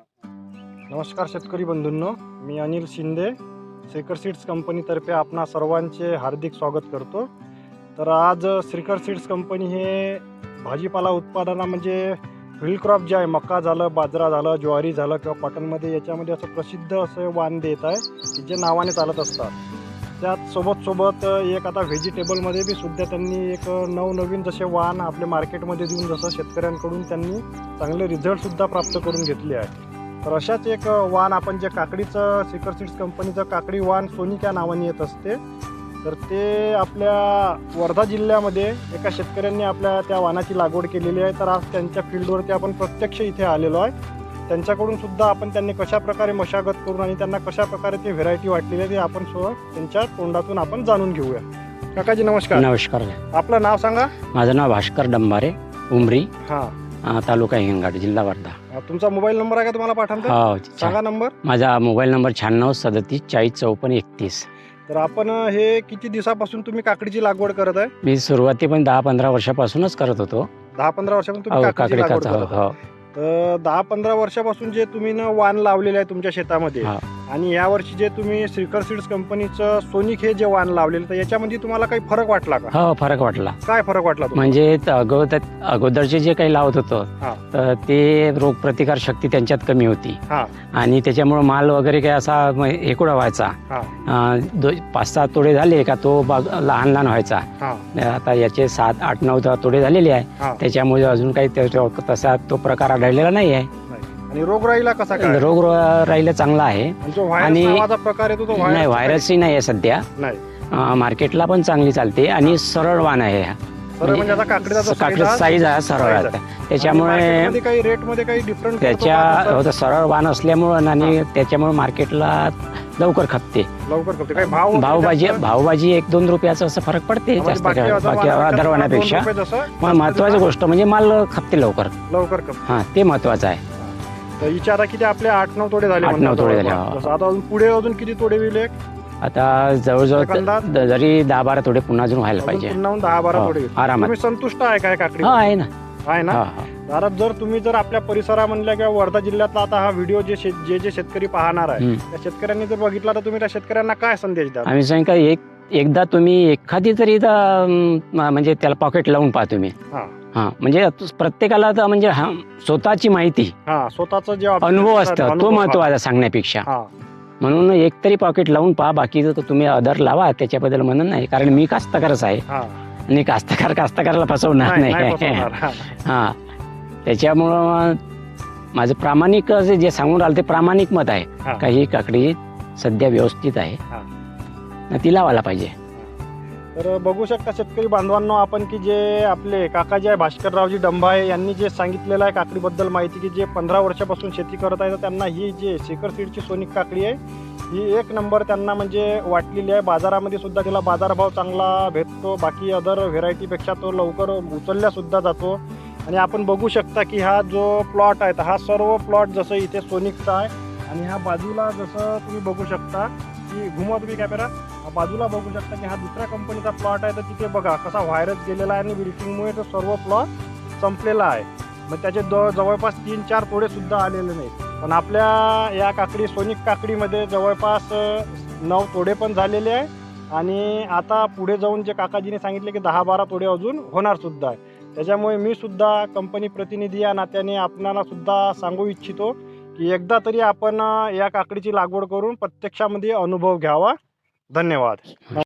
नमस्कार शेतकरी बंधूंनो मी अनिल शिंदे श्रीकर सीड्स कंपनीतर्फे आपणा सर्वांचे हार्दिक स्वागत करतो. तर आज श्रीकर सीड्स कंपनी हे भाजीपाला उत्पादना म्हणजे फील्ड क्रॉप जे आहे मका झालं बाजरा झालं ज्वारी झालं किंवा कॉटनमध्ये याच्यामध्ये असं प्रसिद्ध असं वाण देत आहे की जे नावाने चालत असतात. त्यात सोबत सोबत एक आता व्हेजिटेबलमध्ये बी सुद्धा त्यांनी एक नवनवीन जसे वाण आपल्या मार्केटमध्ये देऊन जसं शेतकऱ्यांकडून त्यांनी चांगले रिझल्टसुद्धा प्राप्त करून घेतले आहे. तर अशाच एक वाण आपण जे काकडीचं सिकर सीड्स कंपनीचं काकडी वाण सोनिक या नावाने येत असते. तर ते आपल्या वर्धा जिल्ह्यामध्ये एका शेतकऱ्यांनी आपल्या त्या वाणाची लागवड केलेली आहे. तर आज त्यांच्या फील्डवरती आपण प्रत्यक्ष इथे आलेलो आहे. त्यांच्याकडून सुद्धा आपण त्यांनी कशा प्रकारे मशागत करून आणि त्यांना कशा प्रकारे ती व्हेरायटी वाटलेली आहे ते आपण स्व त्यांच्या तोंडातून आपण जाणून घेऊया. काकाजी नमस्कार. नमस्कार. आपलं नाव सांगा. माझं नाव भास्कर डंबारे उमरी हां. तालुका हिंगणघाट जिल्हा वर्धा. तुमचा मोबाईल नंबर आहे का तुम्हाला पाठवता हो सांगा नंबर. माझा मोबाईल नंबर शहाण्णव सदतीस चाळीस चौपन्न एकतीस. तर आपण हे किती दिवसापासून तुम्ही काकडीची लागवड करत आहे? मी सुरुवाती पण दहा पंधरा वर्षापासूनच करत होतो. दहा पंधरा वर्षापासून तुम्ही हो काकडीची काकडी लागवड करत आहे. हो तर दहा पंधरा वर्षापासून जे तुम्ही न वाण लावलेले आहे तुमच्या शेतामध्ये हा. आणि या वर्षी जे तुम्ही श्रीकर सीड्स कंपनीचं सोनिक हे जे वाण लावलेलं तर याच्यामध्ये तुम्हाला काही फरक वाटला का हो फरक वाटला काय फरक वाटला तुम्हाला? म्हणजे त- अगोदर अगोदरचे जे काही लावत होतो हा. तर ते रोगप्रतिकार शक्ती त्यांच्यात कमी होती हा. आणि त्याच्यामुळे माल वगैरे काही असा म- हेकुडा व्हायचा हा. अं, दो- पाच सहा तोडे झाले का तो बाग लहान लहान व्हायचा हा आता याचे सात आठ नऊ दहा तोडे झालेले आहे त्याच्यामुळे अजून काही त्याच्या- तसा तो प्रकार आढळलेला नाही आहे. आणि रोगराईला कसा काय? रोग राहिला चांगला आहे. आणि जो प्रकार येतो तो नाही व्हायरस व्हायरसही नाही आहे सध्या. नाही. अं, मार्केटला पण चांगली चालते आणि सरळ वाण आहे हा. सरळ म्हणजे आता काकडीचा जो काकडीचा size साईज आहे सरळ size आहे. त्याच्यामुळे काही रेटमध्ये काही डिफरंट त्याच्या हो, तर सरळ वाण असल्यामुळं आणि त्याच्यामुळे मार्केटला लवकर खपते. लवकर करते काही भाव वगैरे भावभाजी जास्त? भावभाजी एक दोन रुपयाचा असं फरक पडते म्हणजे जास्त बाकी काय- अदर बाकी वाणापेक्षा अदर दोन वाणापेक्षा रुपये जसं मग जास्त महत्वाची गोष्ट म्हणजे माल खपते लवकर. लवकर हा ते महत्वाचं आहे. तर किती आपले आठ नऊ तोडे झाले आठ- नऊ म्हणतात तोडे जवळपास. झाले, हो. जसं आता अजून पुढे अजून किती तोडे होईल एक? आता जवळजवळ अंदाज? जरी दहा बारा थोडे पुन्हा अजून व्हायला अजून पाहिजे पुन्हा दहा बारा हो, तोडे. आरामात तुम्ही संतुष्ट आहे काय काकडी हा आहे ना आहे ना हा हा कारण जर तुम्ही जर आपल्या परिसरामधल्या किंवा वर्धा जिल्ह्यातला आता हा व्हिडिओ जे शेत- जे जे शेतकरी पाहणार आहे हम्म. त्या शेतकऱ्यांनी जर बघितला तर तुम्ही त्या शेतकऱ्यांना काय संदेश द्याल आम्ही सांग का एक एकदा तुम्ही एखादी तरी म्हणजे त्याला पॉकेट लावून पहा तुम्ही. हा. म्हणजे प्रत्येकाला तर म्हणजे स्वतःची माहिती. हा स्वतःच जे अनुभव असतं तो महत्त्वाचा सांगण्यापेक्षा. हा. म्हणून एक तरी पॉकेट लावून पहा बाकीचं तुम्ही अदर लावा त्याच्याबद्दल म्हणून नाही. कारण मी कास्तकारच आहे. हा. आणि कास्तकार कास्तकाराला फसवणार नाही. हा. त्याच्यामुळं माझं प्रामाणिक जे सांगून राहिलं ते प्रामाणिक मत आहे. का ही काकडी सध्या व्यवस्थित आहे. ती लावायला पाहिजे. तर बघू शकता शेतकरी बांधवांनो आपण की जे आपले काका जे आहे भास्कररावजी डंभाळे यांनी जे सांगितलेलं आहे काकडीबद्दल माहिती की जे पंधरा वर्षापासून शेती करत आहे तर त्यांना ही जे शेखर सीडची सोनिक काकडी आहे ही एक नंबर त्यांना म्हणजे वाटलेली आहे. बाजारामध्ये सुद्धा तिला बाजारभाव चांगला भेटतो बाकी अदर व्हेरायटीपेक्षा तो लवकर उचलल्यासुद्धा जातो. आणि आपण बघू शकता की हा जो प्लॉट आहे तर हा सर्व प्लॉट जसं इथे सोनिकचा आहे आणि ह्या बाजूला जसं तुम्ही बघू शकता की घुमा तुम्ही कॅमेरा बाजूला बघू शकता की हा दुसऱ्या कंपनीचा प्लॉट आहे. तर तिथे बघा कसा व्हायरस गेलेला आहे आणि बिल्डिंगमुळे तो सर्व प्लॉट संपलेला आहे. मग त्याचे द जवळपास तीन चार तोडे सुद्धा आलेले नाहीत. पण आपल्या या काकडी सोनिक काकडीमध्ये जवळपास नऊ तोडे पण झालेले आहे. आणि आता पुढे जाऊन जे काकाजीने सांगितले की दहा बारा तोडे अजून होणार सुद्धा आहे. त्याच्यामुळे मी सुद्धा कंपनी प्रतिनिधी या नात्याने आपणाला सुद्धा सांगू इच्छितो की एकदा तरी आपण या काकडीची लागवड करून प्रत्यक्षामध्ये अनुभव घ्यावा. धन्यवाद